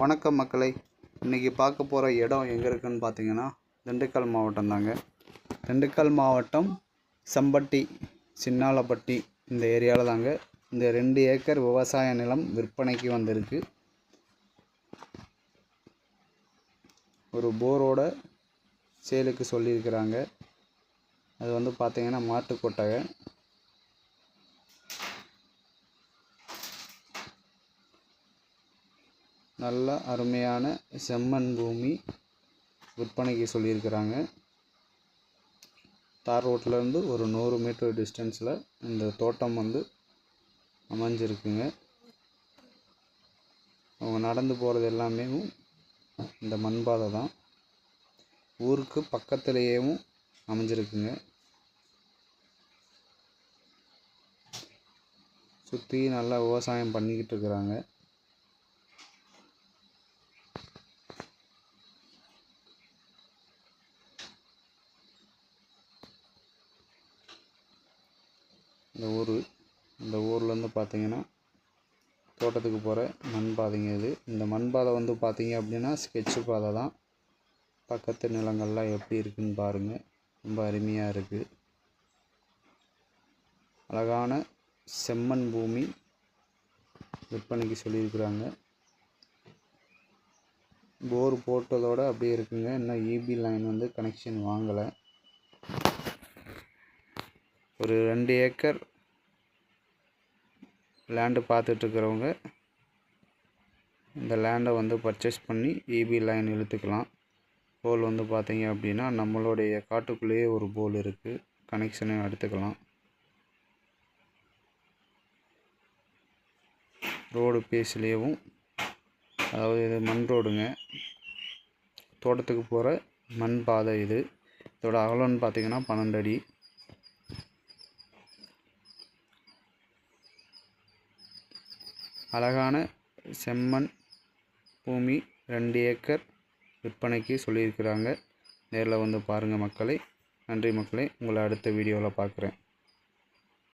வணக்கம் மக்களை. இன்றைக்கி பார்க்க போகிற இடம் எங்கே இருக்குதுன்னு பார்த்தீங்கன்னா திண்டுக்கல் மாவட்டம் தாங்க. திண்டுக்கல் மாவட்டம் செம்பட்டி சின்னாலப்பட்டி இந்த ஏரியாவில் தாங்க. இந்த ரெண்டு ஏக்கர் விவசாய நிலம் விற்பனைக்கு வந்திருக்கு. ஒரு போரோட சேலுக்கு சொல்லியிருக்கிறாங்க. அது வந்து பார்த்திங்கன்னா மாட்டுக்கொட்டகை. நல்ல அருமையான செம்மண் பூமி விற்பனைக்கு சொல்லியிருக்கிறாங்க. தார் ரோட்லேருந்து ஒரு நூறு மீட்டர் டிஸ்டன்ஸில் இந்த தோட்டம் வந்து அமைஞ்சிருக்குங்க. அவங்க நடந்து போகிறது எல்லாமே இந்த மண்பாதை தான். ஊருக்கு பக்கத்துலேயேவும் அமைஞ்சிருக்குங்க. சுற்றி நல்லா விவசாயம் பண்ணிக்கிட்டு இருக்கிறாங்க. இந்த ஊர் இந்த ஊர்லேருந்து பார்த்தீங்கன்னா தோட்டத்துக்கு போகிற மண் பாதைங்க இது. இந்த மண் பாதை வந்து பார்த்தீங்க அப்படின்னா ஸ்கெட்சு பாதை தான். பக்கத்து நிலங்கள்லாம் எப்படி இருக்குன்னு பாருங்கள் ரொம்ப அருமையாக இருக்குது அழகான செம்மண் பூமி விற்பனைக்கு சொல்லியிருக்கிறாங்க. போர் போட்டதோடு அப்படியே இருக்குங்க. இன்னும் இபி லைன் வந்து கனெக்ஷன் வாங்கலை. ஒரு ரெண்டு ஏக்கர் லேண்டு பார்த்துட்ருக்கிறவங்க இந்த லேண்டை வந்து பர்ச்சேஸ் பண்ணி இபி லைன் இழுத்துக்கலாம். போல் வந்து பார்த்தீங்க அப்படின்னா நம்மளுடைய காட்டுக்குள்ளேயே ஒரு போல் இருக்குது கனெக்ஷனை எடுத்துக்கலாம். ரோடு பேஸ்லேயும் அதாவது இது மண் ரோடுங்க தோட்டத்துக்கு போகிற மண் பாதை இது. இதோட அகலம்னு பார்த்திங்கன்னா பன்னெண்டு அடி. அழகான செம்மண் பூமி ரெண்டு ஏக்கர் விற்பனைக்கு சொல்லியிருக்கிறாங்க. நேரில் வந்து பாருங்கள் மக்களை. நன்றி மக்களை. உங்களை அடுத்த வீடியோவில் பார்க்குறேன்.